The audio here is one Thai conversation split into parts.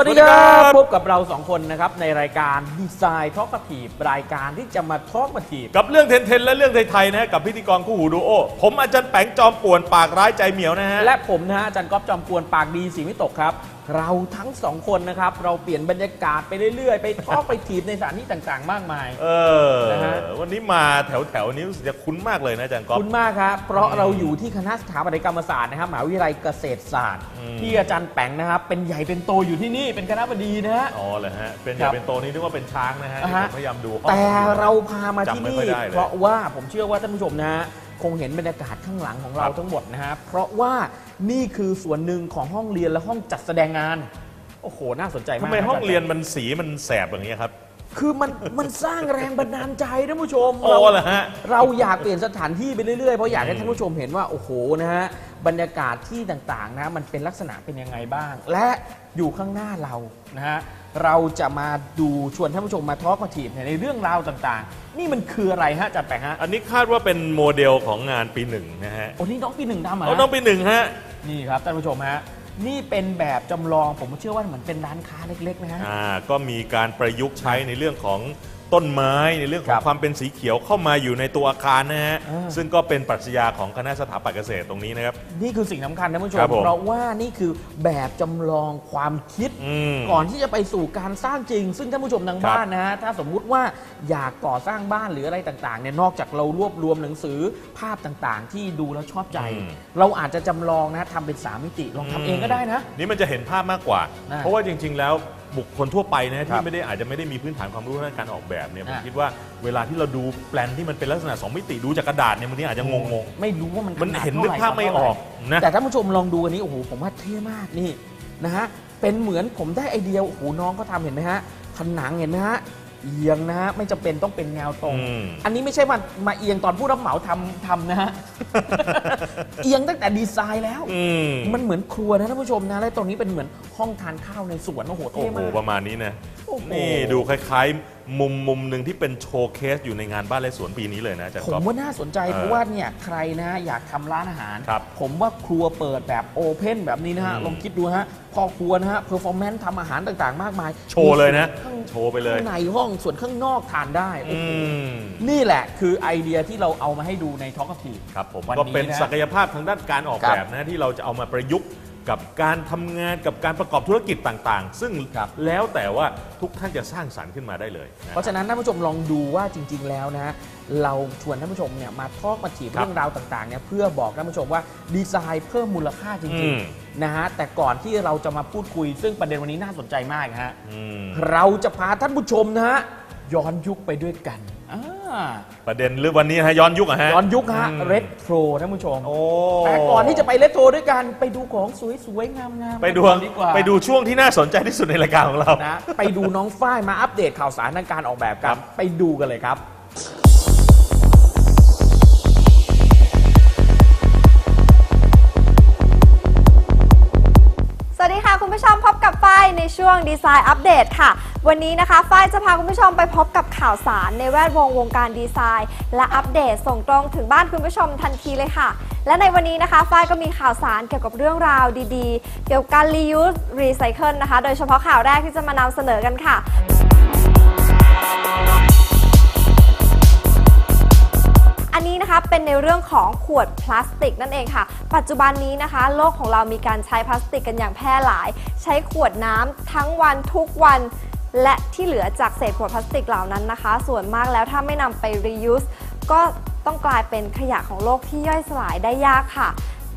สวัสดีคสวัสดีรัครับบพบกับเราสองคนนะครับในรายการดีไซน์ทอ k กทีฟรายการที่จะมาทอ k กทีฟกับเรื่องเทนๆและเรื่องไทยๆนะฮะกับพิธีกรคู่หูดูโอผมอาจารย์แปงจอมป่วนปากร้ายใจเหมียวนะฮะและผมนะฮะอาจารย์ก๊อฟจอมกวนปากดีสีไม่ตกครับ เราทั้งสองคนนะครับ เราเปลี่ยนบรรยากาศไปเรื่อยๆ ไปทอ k ไปทีฟในสถานที่ต่างๆ มากมาย เออ นะฮะ วันนี้มาแถวๆนี้รู้สึกจะคุ้นมากเลยนะอาจารย์ก๊อฟ คุณมากครับ เพราะเราอยู่ที่คณะสถาปัตยกรรมศาสตร์นะครับมหาวิทยาลัยเกษตรศาสตร์ อืม ที่อาจารย์แปงนะครับ เป็นใหญ่เป็นโตอยู่ที่นี่เป็นคณะบดีนะฮะ อ๋อเลยฮะ เป็นอครัย่างบเป็นโตนี้นึกว่าเป็นช้างนะฮะอ่าฮะ ผมพยายามดูห้องแต่เราพามาที่จำไม่นี่ค่อยได้เลยเพราะว่าผมเชื่อว่าท่านผู้ชมนะฮะคงเห็นบรรยากาศข้างหลังของเราครับ ทั้งหมดนะฮะเพราะว่า นี่คือส่วนหนึ่งของห้องเรียนและห้องจัดแสดงงาน โอ้โห น่าสนใจมากทำไมนะห้องเรียนมันสีมันแสบอย่างนี้ยครับ คือมันมันสร้างแรงบันดาลใจท่านผู้ชมโอ้เราเหรอฮะ เราอยากเปลี่ยนสถานที่ไปเรื่อยๆ เพราะอยากให้อืมท่านผู้ชมเห็นว่า โอ้โหนะฮะบรรยากาศที่ต่างๆนะมันเป็นลักษณะเป็นยังไงบ้าง และอยู่ข้างหน้าเรานะฮะเราจะมาดูชวนท่านผู้ชมมาทอล์กมาทีบในเรื่องราวต่างๆ นี่มันคืออะไรฮะจัดแปงฮะอันนี้คาดว่าเป็นโมเดลของงานปีหนึ่งนะฮะโอ้นี่น้องปีหนึ่งทำเหรอเอาน้องปีหนึ่งฮะ นี่ครับท่านผู้ชมฮะนี่เป็นแบบจำลองผมเชื่อว่าเหมือนเป็นร้านค้าเล็กๆนะฮะ อ่าก็มีการประยุกต์ใช้ในเรื่องของ ต้นไม้ในเรื่องขอครังบความเป็นสีเขียวเข้ามาอยู่ในตัวอาคารนะฮะอ่า ซึ่งก็เป็นปรัชญาของคณะสถาปัตย์เกษตรตรงนี้นะครับ นี่คือสิ่งสำคัญท่านผู้ชครัมบผมเพราะว่านี่คือแบบจำลองความคิด อืมก่อนที่จะไปสู่การสร้างจริง ซึ่งท่านผู้ชมทางครับบ้านนะฮะถ้าสมมุติว่าอยากก่อสร้างบ้านหรืออะไรต่างๆเนี่ยนอกจากเรารวบรวมหนังสือภาพต่างๆ ที่ดูแล้วชอบใจ อืม เราอาจจะจำลองนะทำเป็นสามมิติลองทำเองก็ได้นะ นี่มันจะเห็นภาพมากกว่าอ่าเพราะว่าจริง ๆ แล้ว บุคคลทั่วไปนะครัที่บไม่ได้อาจจะไม่ได้มีพื้นฐานความรู้ด้านการออกแบบเนี่ยผมอ่าคิดว่าเวลาที่เราดูแปลนที่มันเป็นลักษณะสองมิติดูจากกระดาษเนี่ยบางทีอาจจะงงไม่รู้ว่ามันมันขนาดเห็นท่นึกภาพไม่ออกนะแต่ท่านผู้ชมลองดูอันนี้โอ้โหผมว่าเท่มากนี่นะฮะเป็นเหมือนผมได้ไอเดียโอ้โหน้องก็ทำเห็นไหมฮะผนังเห็นไหมฮะ เอียงนะฮะไม่จำเป็นต้องเป็นแนวตรง อืม อันนี้ไม่ใช่มามาเอียงตอนผู้รับเหมาทำทำนะฮะ เอียงตั้งแต่ดีไซน์แล้ว อืมมันเหมือนครัวนะท่านผู้ชมนะ และตรงนี้เป็นเหมือนห้องทานข้าวในสวนโอ้โหโอ้เท่โหมาก ประมาณนี้นะโอ้โห นี่ดูคล้ายๆ มุมมุมหนึ่งที่เป็นโชว์เคสอยู่ในงานบ้านและสวนปีนี้เลยนะอาจารย์ผมก๊อฟว่าน่าสนใจเออเพราะว่าเนี่ยใครนะอยากทำร้านอาหาร ครับผมว่าครัวเปิดแบบโอเพนแบบนี้นะฮะ อืม ลองคิดดูฮะพ่อครัวนะฮะเพอร์ฟอร์แมนซ์ทำอาหารต่างๆ มากมายโชว์เลยนะ มีส่วนข้างโชว์ไปเลยข้างในห้องส่วนข้างนอกทานได้โอ้อืโหมนี่แหละคือไอเดียที่เราเอามาให้ดูในท็อกที ครับผมวันนี้ก็เป็นนะศักยภาพทางด้านการออกครับแบบนะที่เราจะเอามาประยุกต์ กับการทำงานกับการประกอบธุรกิจต่างๆ ซึ่งครับ แล้วแต่ว่าทุกท่านจะสร้างสรรค์ขึ้นมาได้เลยนะ เพราะฉะนั้นท่านผู้ชมลองดูว่าจริง ๆ แล้วนะฮะเราชวนท่านผู้ชมเนี่ยมาทอกมาถีบครับเรื่องราวต่างๆเนี่ยเพื่อบอกท่านผู้ชมว่าดีไซน์เพิ่มมูลค่าจอืริงมๆนะฮะแต่ก่อนที่เราจะมาพูดคุย ซึ่งประเด็นวันนี้น่าสนใจมากนะฮะอืม เราจะพาท่านผู้ชมนะฮะย้อนยุคไปด้วยกันอ่า ประเด็นเรื่องวันนี้นะฮะย้อนยุคอะฮะย้อนยุคฮะอืมเรทโทรท่านผู้ชม โอ้แต่ก่อนที่จะไปเรทโทรด้วยกันไปดูของสวยๆงามๆไปดูกันก่อนดีกว่าไปดูช่วงที่น่าสนใจที่สุดในรายการของเรา นะไปดูน้องฝ้ายมาอัปเดตข่าวสารทางการออกแบบกัครันบไปดูกันเลยครับ สวัสดีค่ะ คุณผู้ชมพบกับฝ้ายในช่วงดีไซน์อัปเดตค่ะ วันนี้นะคะฝ้ายจะพาคุณผู้ชมไปพบกับข่าวสารในแวดวงวงการดีไซน์ และอัปเดตส่งตรงถึงบ้านคุณผู้ชมทันทีเลยค่ะ และในวันนี้นะคะฝ้ายก็มีข่าวสารเกี่ยวกับเรื่องราวดีๆ เกี่ยวกับการ reuse recycle นะคะ โดยเฉพาะข่าวแรกที่จะมานำเสนอกันค่ะอันนี้นะคะเป็นในเรื่องของขวดพลาสติกนั่นเองค่ะ ปัจจุบันนี้นะคะ โลกของเรามีการใช้พลาสติกกันอย่างแพร่หลาย ใช้ขวดน้ำทั้งวันทุกวัน และที่เหลือจากเศษขวดพลาสติกเหล่านั้นนะคะ ส่วนมากแล้วถ้าไม่นำไป reuse ก็ต้องกลายเป็นขยะของโลกที่ย่อยสลายได้ยากค่ะ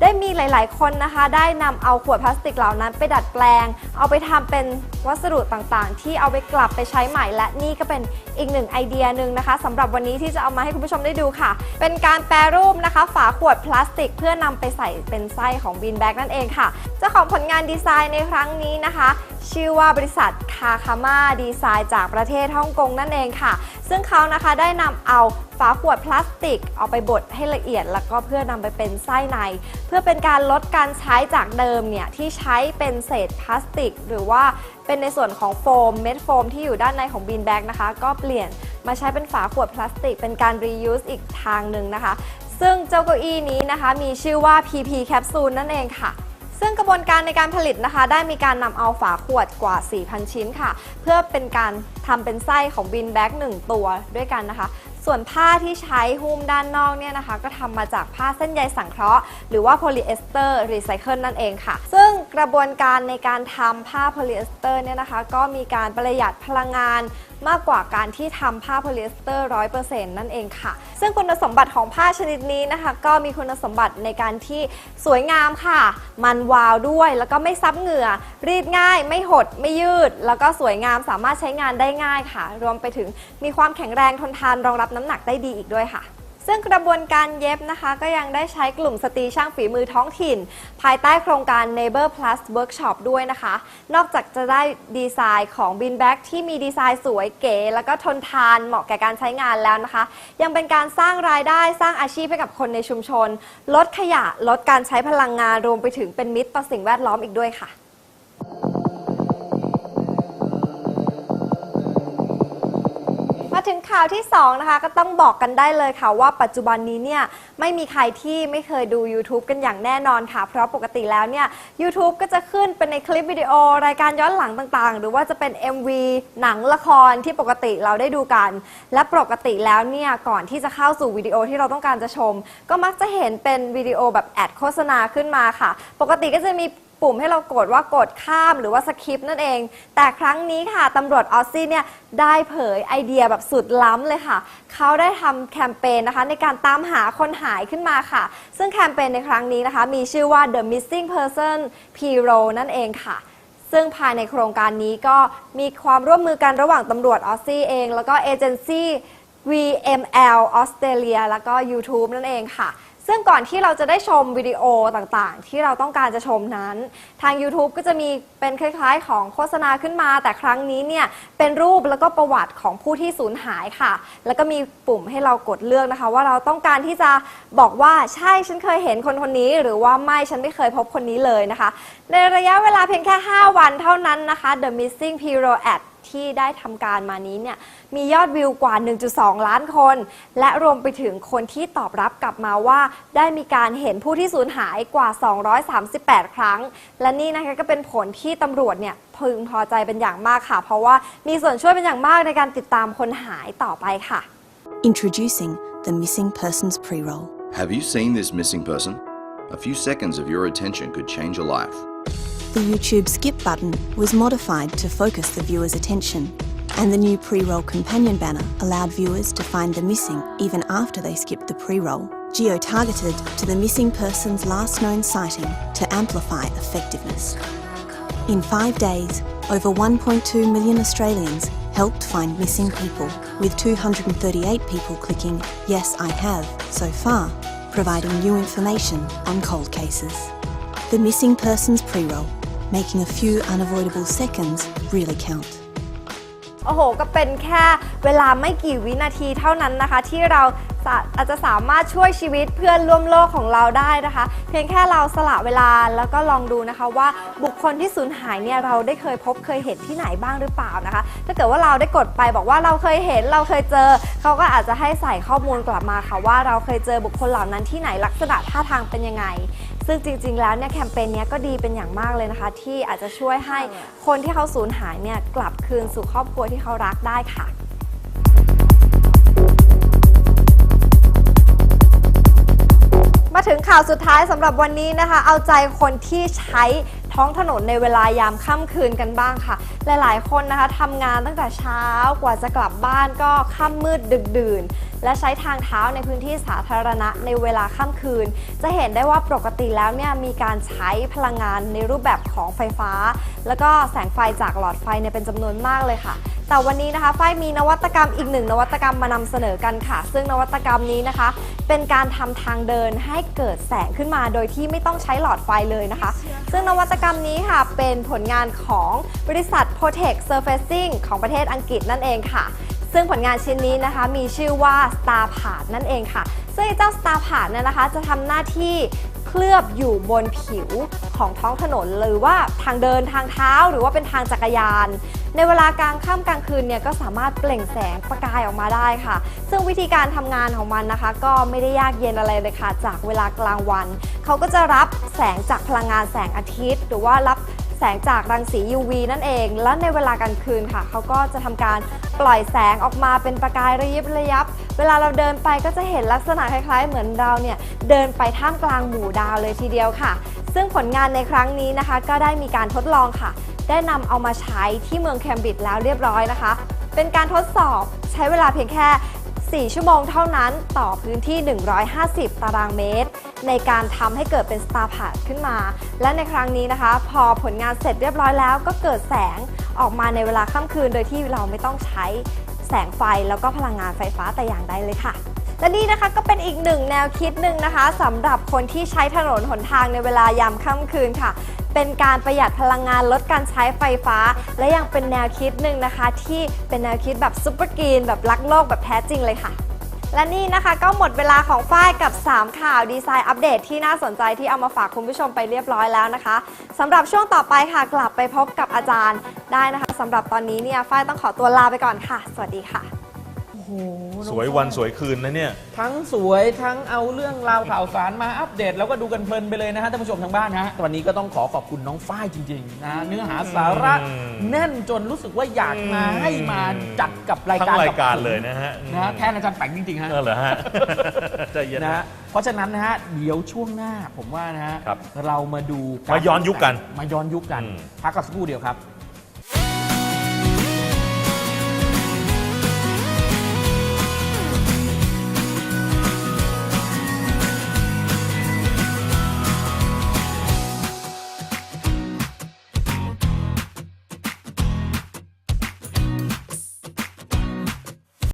ได้มีหลาย ๆ คนนะคะ ได้นำเอาขวดพลาสติกเหล่านั้นไปดัดแปลง เอาไปทำเป็นวัสดุต่างๆ ที่เอาไปกลับไปใช้ใหม่ และนี่ก็เป็นอีกหนึ่งไอเดียหนึ่งนะคะสำหรับวันนี้ที่จะเอามาให้คุณผู้ชมได้ดูค่ะ เป็นการแปรรูปนะคะ ฝาขวดพลาสติก เพื่อนำไปใส่เป็นไส้ของบีนแบกนั่นเองค่ะเจ้าของผลงานดีไซน์ในครั้งนี้นะคะชื่อว่าบริษัทคาคาม่าดีไซน์จากประเทศฮ่องกงนั่นเองค่ะ ซึ่งเขานะคะได้นำเอา ฝาขวดพลาสติก เอาไปบดให้ละเอียด แล้วก็เพื่อนำไปเป็นไส้ใน เพื่อเป็นการลดการใช้จากเดิมเนี่ยที่ใช้เป็นเศษพลาสติก หรือว่าเป็นในส่วนของโฟมเม็ดโฟมที่อยู่ด้านในของบีนแบกนะคะ ก็เปลี่ยนมาใช้เป็นฝาขวดพลาสติก เป็นการ reuse อีกทางหนึ่งนะคะ ซึ่งเจ้าเก้าอี้นี้นะคะ มีชื่อว่า PP Capsule นั่นเองค่ะซึ่งกระบวนการในการผลิตนะคะ ได้มีการนำเอาฝาขวดกว่า 4,000 ชิ้นค่ะ เพื่อเป็นการทำเป็นไส้ของบินแบ็ก1ตัวด้วยกันนะคะ ส่วนผ้าที่ใช้หุ้มด้านนอกเนี่ยนะคะ ก็ทำมาจากผ้าเส้นใยสังเคราะห์หรือว่าโพลีเอสเตอร์รีไซเคิลนั่นเองค่ะ ซึ่งกระบวนการในการทำผ้าโพลีเอสเตอร์เนี่ยนะคะ ก็มีการประหยัดพลังงาน มากกว่าการที่ทำผ้าโพลีเอสเตอร์ร้อยเปอร์เซ็นต์นั่นเองค่ะ ซึ่งคุณสมบัติของผ้าชนิดนี้นะคะ ก็มีคุณสมบัติในการที่สวยงามค่ะ มันวาวด้วยแล้วก็ไม่ซับเหงื่อ รีดง่าย ไม่หด ไม่ยืด แล้วก็สวยงามสามารถใช้งานได้ง่ายค่ะ รวมไปถึงมีความแข็งแรงทนทานรองรับน้ำหนักได้ดีอีกด้วยค่ะ ซึ่งกระบวนการเย็บนะคะก็ยังได้ใช้กลุ่มสตรีช่างฝีมือท้องถิ่น ภายใต้โครงการ Neighbor Plus Workshop ด้วยนะคะ นอกจากจะได้ดีไซน์ของ Bin Bag ที่มีดีไซน์สวยเก๋ แล้วก็ทนทานเหมาะแก่การใช้งานแล้วนะคะ ยังเป็นการสร้างรายได้สร้างอาชีพให้กับคนในชุมชน ลดขยะลดการใช้พลังงานรวมไปถึงเป็นมิตรต่อสิ่งแวดล้อมอีกด้วยค่ะ มาถึงข่าวที่2นะคะก็ต้องบอกกันได้เลยค่ะว่าปัจจุบันนี้เนี่ยไม่มีใครที่ไม่เคยดู YouTube กันอย่างแน่นอนค่ะ เพราะปกติแล้วเนี่ย YouTube ก็จะขึ้นเป็นในคลิปวิดีโอ รายการย้อนหลังต่างๆ หรือว่าจะเป็น MV หนังละครที่ปกติเราได้ดูกัน และปกติแล้วเนี่ยก่อนที่จะเข้าสู่วิดีโอที่เราต้องการจะชม ก็มักจะเห็นเป็นวิดีโอแบบแอดโฆษณาขึ้นมาค่ะ ปกติก็จะมี ปุ่มให้เรากดว่ากดข้ามหรือว่าสคิปนั่นเอง แต่ครั้งนี้ค่ะตำรวจออสซี่เนี่ยได้เผยไอเดียแบบสุดล้ำเลยค่ะ เขาได้ทำแคมเปญนะคะในการตามหาคนหายขึ้นมาค่ะ ซึ่งแคมเปญในครั้งนี้นะคะ มีชื่อว่า The Missing Person Piro นั่นเองค่ะซึ่งภายในโครงการนี้ก็มีความร่วมมือกันระหว่างตำรวจออสซี่เอง แล้วก็เอเจนซี่ VML ออสเตรเลียแล้วก็ YouTube นั่นเองค่ะ ซึ่งก่อนที่เราจะได้ชมวิดีโอต่างๆ ที่เราต้องการจะชมนั้น ทาง YouTube ก็จะมีเป็นคล้ายๆ ของโฆษณาขึ้นมา แต่ครั้งนี้เนี่ยเป็นรูปแล้วก็ประวัติของผู้ที่สูญหายค่ะ แล้วก็มีปุ่มให้เรากดเลือกนะคะ ว่าเราต้องการที่จะบอกว่าใช่ฉันเคยเห็นคนคนนี้ หรือว่าไม่ฉันไม่เคยพบคนนี้เลยนะคะ ในระยะเวลาเพียงแค่ 5 วันเท่านั้นนะคะ The Missing Hero Ad ที่ได้ทำการมานี้เนี่ยมียอดวิวกว่า 1.2 ล้านคน และรวมไปถึงคนที่ตอบรับกลับมาว่า ได้มีการเห็นผู้ที่สูญหายกว่า 238 ครั้ง และนี่นะคะก็เป็นผลที่ตำรวจเนี่ยพึงพอใจเป็นอย่างมากค่ะ เพราะว่ามีส่วนช่วยเป็นอย่างมากในการติดตามคนหายต่อไปค่ะ Introducing the Missing Persons Pre Roll. Have you seen this missing person? A few seconds of your attention could change a life. The YouTube skip button was modified to focus the viewer's attention, and the new pre roll companion banner allowed viewers to find the missing even after they skipped the pre roll. Geo targeted to the missing person's last known sighting to amplify effectiveness. In five days, over 1.2 million Australians helped find missing people, with 238 people clicking Yes, I have so far, providing new information on cold cases. The missing persons pre roll, making a few unavoidable seconds really count. โอ้โห ก็เป็นแค่เวลาไม่กี่วินาทีเท่านั้นนะคะ ที่เราสาอาจจะสามารถช่วยชีวิตเพื่อนร่วมโลกของเราได้นะคะ เพียงแค่เราสละเวลาแล้วก็ลองดูนะคะว่าบุคคลที่สูญหายเนี่ยเราได้เคยพบเคยเห็นที่ไหนบ้างหรือเปล่านะคะ ถ้าเกิดว่าเราได้กดไปบอกว่าเราเคยเห็นเราเคยเจอ เขาก็อาจจะให้ใส่ข้อมูลกลับมาค่ะว่าเราเคยเจอบุคคลเหล่านั้นที่ไหนลักษณะท่าทางเป็นยังไง ซึ่งจริง ๆ แล้วเนี่ยแคมเปญเนี้ยก็ดีเป็นอย่างมากเลยนะคะ ที่อาจจะช่วยให้คนที่เขาสูญหายเนี่ยกลับคืนสู่ครอบครัวที่เขารักได้ค่ะมาถึงข่าวสุดท้ายสำหรับวันนี้นะคะ เอาใจคนที่ใช้ ท้องถนนในเวลายามค่ำคืนกันบ้างค่ะ หลายๆ คนนะคะทำงานตั้งแต่เช้ากว่าจะกลับบ้านก็ค่ำมืดดึกดื่น และใช้ทางเท้าในพื้นที่สาธารณะในเวลาค่ำคืน จะเห็นได้ว่าปกติแล้วเนี่ยมีการใช้พลังงานในรูปแบบของไฟฟ้า แล้วก็แสงไฟจากหลอดไฟเนี่ยเป็นจำนวนมากเลยค่ะ แต่วันนี้นะคะฝ้ายมีนวัตกรรมอีกหนึ่งนวัตกรรมมานำเสนอกันค่ะ ซึ่งนวัตกรรมนี้นะคะ เป็นการทำทางเดินให้เกิดแสงขึ้นมา โดยที่ไม่ต้องใช้หลอดไฟเลยนะคะ ซึ่งนวัตกรรมนี้ค่ะเป็นผลงานของบริษัท Protect Surfacing ของประเทศอังกฤษนั่นเองค่ะ ซึ่งผลงานชิ้นนี้นะคะมีชื่อว่า Star p a t นั่นเองค่ะ ซึ่งเจ้า Star p a t เนี่ยนะคะ จะทำหน้าที่ เคลือบอยู่บนผิวของท้องถนนหรือว่าทางเดินทางเท้าหรือว่าเป็นทางจักรยาน ในเวลากลางค่ำกลางคืนเนี่ยก็สามารถเปล่งแสงประกายออกมาได้ค่ะ ซึ่งวิธีการทำงานของมันนะคะ ก็ไม่ได้ยากเย็นอะไรเลยค่ะ จากเวลากลางวัน เขาก็จะรับแสงจากพลังงานแสงอาทิตย์ หรือว่ารับ แสงจากรังสี UV นั่นเอง และในเวลากลางคืนค่ะ เขาก็จะทำการปล่อยแสงออกมาเป็นประกายระยิบระยับ เวลาเราเดินไปก็จะเห็นลักษณะคล้ายๆ เหมือนเราเนี่ยเดินไปท่ามกลางหมู่ดาวเลยทีเดียวค่ะ ซึ่งผลงานในครั้งนี้นะคะ ก็ได้มีการทดลองค่ะ ได้นำเอามาใช้ที่เมืองเคมบริดจ์แล้วเรียบร้อยนะคะ เป็นการทดสอบใช้เวลาเพียงแค่ 4 ชั่วโมงเท่านั้นต่อพื้นที่ 150 ตารางเมตร ในการทำให้เกิดเป็น Star p a d ขึ้นมา และในครั้งนี้นะคะ พอผลงานเสร็จเรียบร้อยแล้วก็เกิดแสงออกมาในเวลาค่ำคืน โดยที่เราไม่ต้องใช้แสงไฟแล้วก็พลังงานไฟฟ้าแต่อย่างใดเลยค่ะ และนี่นะคะก็เป็นอีกหนึ่งแนวคิดหนึ่งนะคะสำหรับคนที่ใช้ถนนหนทางในเวลายามค่ำคืนค่ะ เป็นการประหยัดพลังงานลดการใช้ไฟฟ้า และยังเป็นแนวคิดหนึ่งนะคะ ที่เป็นแนวคิดแบบซุปเปอร์กรีนแบบรักโลกแบบแท้จริงเลยค่ะและนี่นะคะก็หมดเวลาของฝ้ายกับ 3 ข่าวดีไซน์อัปเดตที่น่าสนใจที่เอามาฝากคุณผู้ชมไปเรียบร้อยแล้วนะคะสำหรับช่วงต่อไปค่ะกลับไปพบกับอาจารย์ได้นะคะสำหรับตอนนี้เนี่ยฝ้ายต้องขอตัวลาไปก่อนค่ะ สวัสดีค่ะ โอ้โหน้องสวยวันสวยคืนนะเนี่ย ทั้งสวยทั้งเอาเรื่องราวข่าวสารมาอัปเดต แล้วก็ดูกันเพลินไปเลยนะฮะท่านผู้ชมทางบ้านฮะวันนี้ก็ต้องขอขอบคุณน้องฝ้ายจริงๆนะเนื้อหาสาระอืมแน่นจนรู้สึกว่าอยากมาอืมให้มาจัดกับรายทั้การงรายการบผมเลยนะฮะนะฮะแทนอาจารย์แปงจริงๆฮะเออเหรอฮะใจเย็นนะนะฮะเพราะฉะนั้นนะฮะเดี๋ยวช่วงหน้าผมว่านะฮะครับเรามาดูรมาย้อนยุคกันมาย้อนยุคกันอืมพักกันสักครู่เดียวครับ